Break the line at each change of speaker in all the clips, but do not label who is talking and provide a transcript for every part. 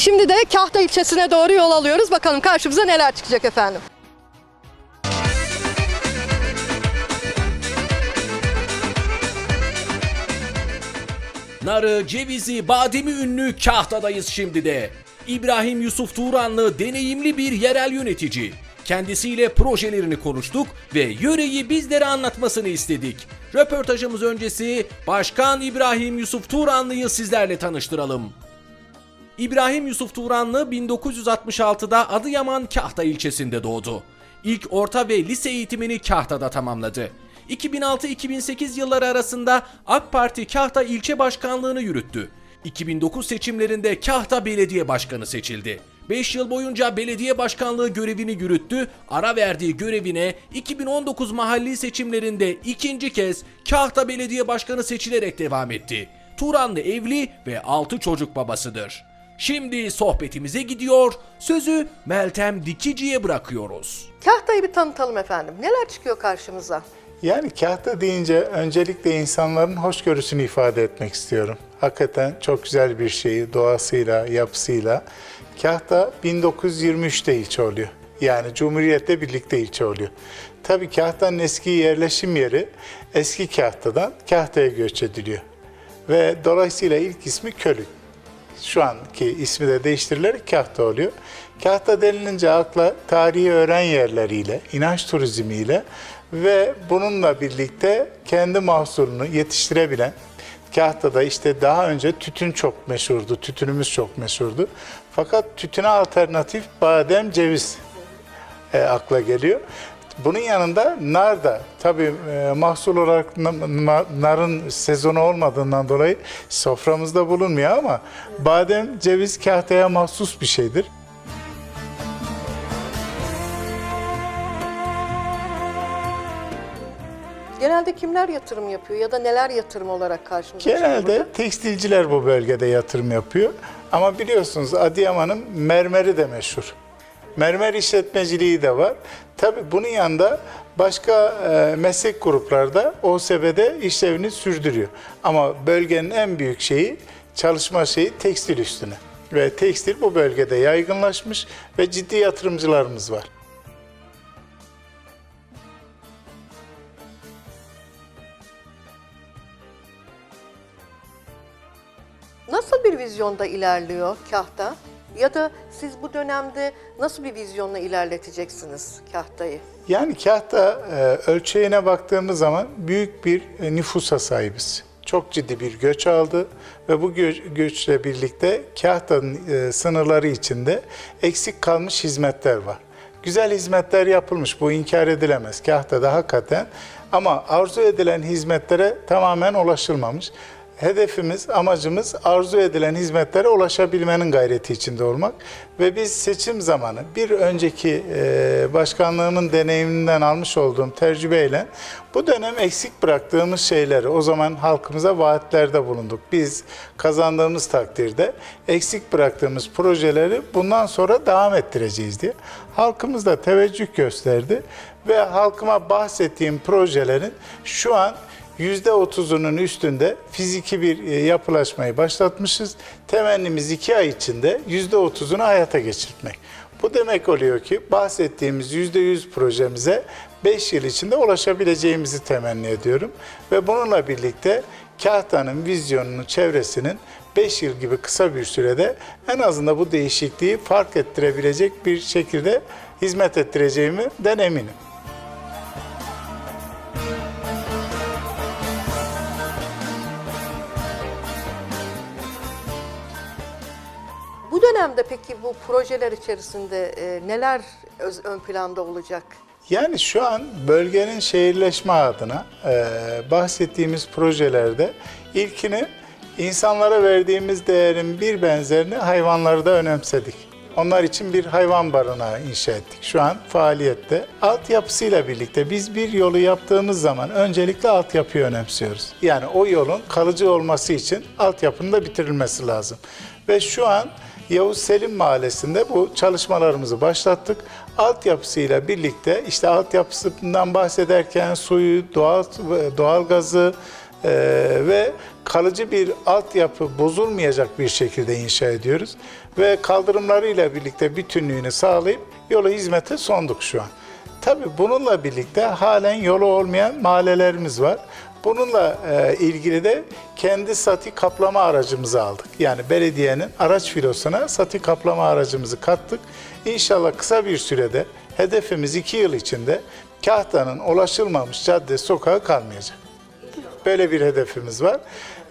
şimdi de Kahta ilçesine doğru yol alıyoruz. Bakalım karşımıza neler çıkacak efendim.
Narı, cevizi, bademi ünlü Kahta'dayız şimdi de. İbrahim Yusuf Turanlı deneyimli bir yerel yönetici. Kendisiyle projelerini konuştuk ve yöreyi bizlere anlatmasını istedik. Röportajımız öncesi Başkan İbrahim Yusuf Turanlı'yı sizlerle tanıştıralım. İbrahim Yusuf Turanlı 1966'da Adıyaman Kahta ilçesinde doğdu. İlk orta ve lise eğitimini Kahta'da tamamladı. 2006-2008 yılları arasında AK Parti Kahta ilçe başkanlığını yürüttü. 2009 seçimlerinde Kahta Belediye Başkanı seçildi. 5 yıl boyunca belediye başkanlığı görevini yürüttü. Ara verdiği görevine 2019 mahalli seçimlerinde ikinci kez Kahta Belediye Başkanı seçilerek devam etti. Turanlı evli ve 6 çocuk babasıdır. Şimdi sohbetimize gidiyor, sözü Meltem Dikici'ye bırakıyoruz.
Kahta'yı bir tanıtalım efendim. Neler çıkıyor karşımıza?
Yani kahta deyince öncelikle insanların hoşgörüsünü ifade etmek istiyorum. Hakikaten çok güzel bir şey doğasıyla, yapısıyla. Kahta 1923'te ilçe oluyor. Yani Cumhuriyet'le birlikte ilçe oluyor. Tabii Kahta'nın eski yerleşim yeri eski Kahta'dan Kahta'ya göç ediliyor. Ve dolayısıyla ilk ismi Kölük. Şu anki ismi de değiştirilerek Kahta oluyor. Kahta denilince akla tarihi öğren yerleriyle, inanç turizmiyle ve bununla birlikte kendi mahsulünü yetiştirebilen, Kahta'da işte daha önce tütün çok meşhurdu, tütünümüz çok meşhurdu. Fakat tütüne alternatif badem, ceviz e, akla geliyor. Bunun yanında nar da tabii e, mahsul olarak na- na- narın sezonu olmadığından dolayı soframızda bulunmuyor ama badem, ceviz kahtaya mahsus bir şeydir.
Genelde kimler yatırım yapıyor ya da neler yatırım olarak karşımıza çıkıyor
Genelde
burada?
tekstilciler bu bölgede yatırım yapıyor. Ama biliyorsunuz Adıyaman'ın mermeri de meşhur. Mermer işletmeciliği de var. Tabii bunun yanında başka e, meslek grupları da OSB'de işlevini sürdürüyor. Ama bölgenin en büyük şeyi, çalışma şeyi tekstil üstüne. Ve tekstil bu bölgede yaygınlaşmış ve ciddi yatırımcılarımız var.
Nasıl bir vizyonda ilerliyor Kahta? Ya da siz bu dönemde nasıl bir vizyonla ilerleteceksiniz Kahta'yı?
Yani Kahta e, ölçeğine baktığımız zaman büyük bir e, nüfusa sahibiz. Çok ciddi bir göç aldı ve bu gö- göçle birlikte Kahta'nın e, sınırları içinde eksik kalmış hizmetler var. Güzel hizmetler yapılmış, bu inkar edilemez. Kahta'da hakikaten ama arzu edilen hizmetlere tamamen ulaşılmamış. Hedefimiz, amacımız arzu edilen hizmetlere ulaşabilmenin gayreti içinde olmak ve biz seçim zamanı bir önceki e, başkanlığımın deneyiminden almış olduğum tecrübeyle bu dönem eksik bıraktığımız şeyleri o zaman halkımıza vaatlerde bulunduk. Biz kazandığımız takdirde eksik bıraktığımız projeleri bundan sonra devam ettireceğiz diye. Halkımız da teveccüh gösterdi ve halkıma bahsettiğim projelerin şu an %30'unun üstünde fiziki bir e, yapılaşmayı başlatmışız. Temennimiz iki ay içinde %30'unu hayata geçirtmek. Bu demek oluyor ki bahsettiğimiz %100 projemize 5 yıl içinde ulaşabileceğimizi temenni ediyorum. Ve bununla birlikte Kahta'nın vizyonunun çevresinin 5 yıl gibi kısa bir sürede en azından bu değişikliği fark ettirebilecek bir şekilde hizmet ettireceğimden eminim.
Dönemde peki bu projeler içerisinde e, neler öz- ön planda olacak?
Yani şu an bölgenin şehirleşme adına e, bahsettiğimiz projelerde ilkini insanlara verdiğimiz değerin bir benzerini hayvanları da önemsedik. Onlar için bir hayvan barınağı inşa ettik. Şu an faaliyette. Altyapısıyla birlikte biz bir yolu yaptığımız zaman öncelikle altyapıyı önemsiyoruz. Yani o yolun kalıcı olması için altyapının da bitirilmesi lazım. Ve şu an Yavuz Selim Mahallesi'nde bu çalışmalarımızı başlattık. Altyapısıyla birlikte işte altyapısından bahsederken suyu, doğal doğal gazı, e, ve kalıcı bir altyapı bozulmayacak bir şekilde inşa ediyoruz. Ve kaldırımlarıyla birlikte bütünlüğünü sağlayıp yola hizmete sonduk şu an. Tabii bununla birlikte halen yolu olmayan mahallelerimiz var. Bununla e, ilgili de kendi sati kaplama aracımızı aldık. Yani belediyenin araç filosuna sati kaplama aracımızı kattık. İnşallah kısa bir sürede hedefimiz iki yıl içinde Kahta'nın ulaşılmamış cadde sokağı kalmayacak. Böyle bir hedefimiz var.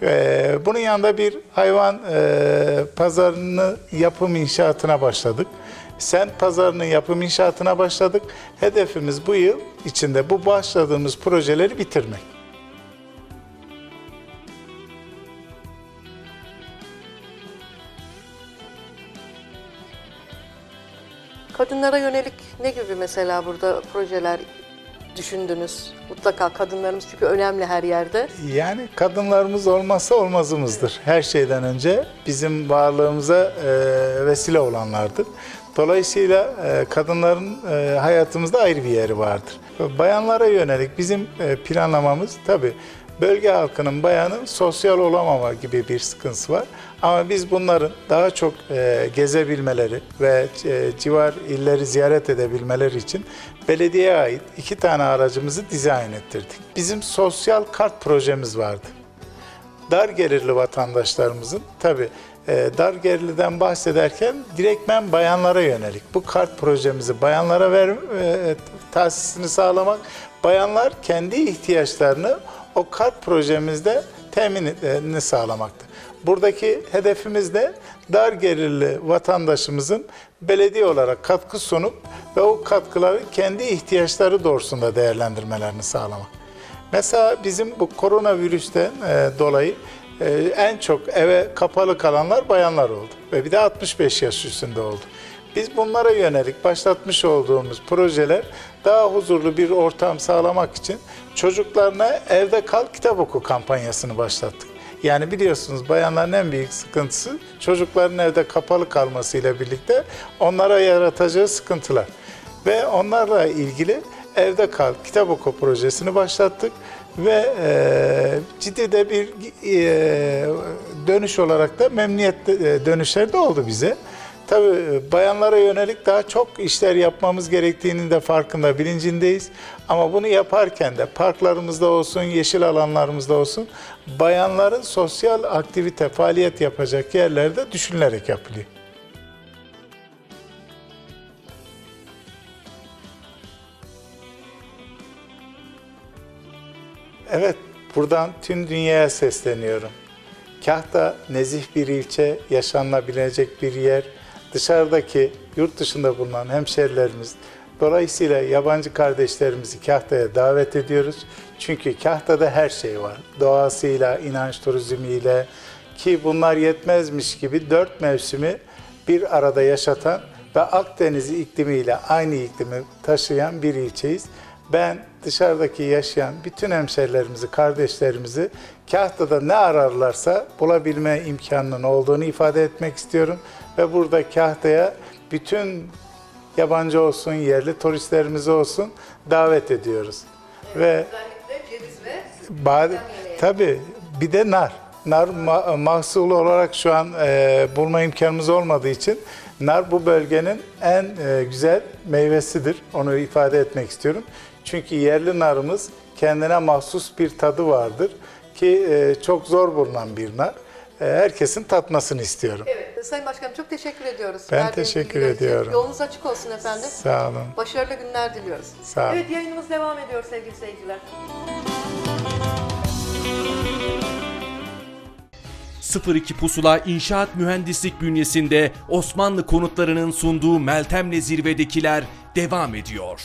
Ee, bunun yanında bir hayvan e, pazarını yapım inşaatına başladık. Sent pazarının yapım inşaatına başladık. Hedefimiz bu yıl içinde bu başladığımız projeleri bitirmek.
Kadınlara yönelik ne gibi mesela burada projeler düşündünüz? Mutlaka kadınlarımız çünkü önemli her yerde.
Yani kadınlarımız olmazsa olmazımızdır. Her şeyden önce bizim varlığımıza e, vesile olanlardır. Dolayısıyla e, kadınların e, hayatımızda ayrı bir yeri vardır. Bayanlara yönelik bizim planlamamız tabii bölge halkının bayanın sosyal olamama gibi bir sıkıntısı var. Ama biz bunların daha çok e, gezebilmeleri ve e, civar illeri ziyaret edebilmeleri için belediyeye ait iki tane aracımızı dizayn ettirdik. Bizim sosyal kart projemiz vardı dar gelirli vatandaşlarımızın tabi dar gelirliden bahsederken direktmen bayanlara yönelik bu kart projemizi bayanlara ver, e, tahsisini sağlamak bayanlar kendi ihtiyaçlarını o kart projemizde teminini sağlamaktı. Buradaki hedefimiz de dar gelirli vatandaşımızın belediye olarak katkı sunup ve o katkıları kendi ihtiyaçları doğrusunda değerlendirmelerini sağlamak. Mesela bizim bu koronavirüsten e, dolayı e, en çok eve kapalı kalanlar bayanlar oldu ve bir de 65 yaş üstünde oldu. Biz bunlara yönelik başlatmış olduğumuz projeler daha huzurlu bir ortam sağlamak için çocuklarına evde kal kitap oku kampanyasını başlattık. Yani biliyorsunuz bayanların en büyük sıkıntısı çocukların evde kapalı kalmasıyla birlikte onlara yaratacağı sıkıntılar. Ve onlarla ilgili Evde Kal kitap oku projesini başlattık ve e, ciddi de bir e, dönüş olarak da memnuniyet e, dönüşleri de oldu bize. Tabii bayanlara yönelik daha çok işler yapmamız gerektiğinin de farkında, bilincindeyiz. Ama bunu yaparken de parklarımızda olsun, yeşil alanlarımızda olsun bayanların sosyal aktivite, faaliyet yapacak yerlerde düşünülerek yapılıyor. Evet, buradan tüm dünyaya sesleniyorum. Kahta nezih bir ilçe, yaşanılabilecek bir yer. Dışarıdaki, yurt dışında bulunan hemşerilerimiz, dolayısıyla yabancı kardeşlerimizi Kahta'ya davet ediyoruz. Çünkü Kahta'da her şey var. Doğasıyla, inanç turizmiyle ki bunlar yetmezmiş gibi dört mevsimi bir arada yaşatan ve Akdeniz iklimiyle aynı iklimi taşıyan bir ilçeyiz. Ben dışarıdaki yaşayan bütün hemşerilerimizi, kardeşlerimizi Kahta'da ne ararlarsa bulabilme imkanının olduğunu ifade etmek istiyorum. Ve burada Kahta'ya bütün yabancı olsun, yerli turistlerimiz olsun davet ediyoruz.
Ceviz ve
tabii bir de nar. Nar ma- mahsulü olarak şu an e, bulma imkanımız olmadığı için nar bu bölgenin en e, güzel meyvesidir. Onu ifade etmek istiyorum. Çünkü yerli narımız kendine mahsus bir tadı vardır ki e, çok zor bulunan bir nar. E, herkesin tatmasını istiyorum.
Evet, Sayın Başkanım çok teşekkür ediyoruz.
Ben
Verdiğiniz
teşekkür
bilgiler için.
ediyorum.
Yolunuz açık olsun efendim.
Sağ olun.
Başarılı günler diliyoruz.
Sağ olun.
Evet yayınımız devam ediyor sevgili seyirciler.
02 Pusula İnşaat Mühendislik bünyesinde Osmanlı konutlarının sunduğu Meltem'le zirvedekiler devam ediyor.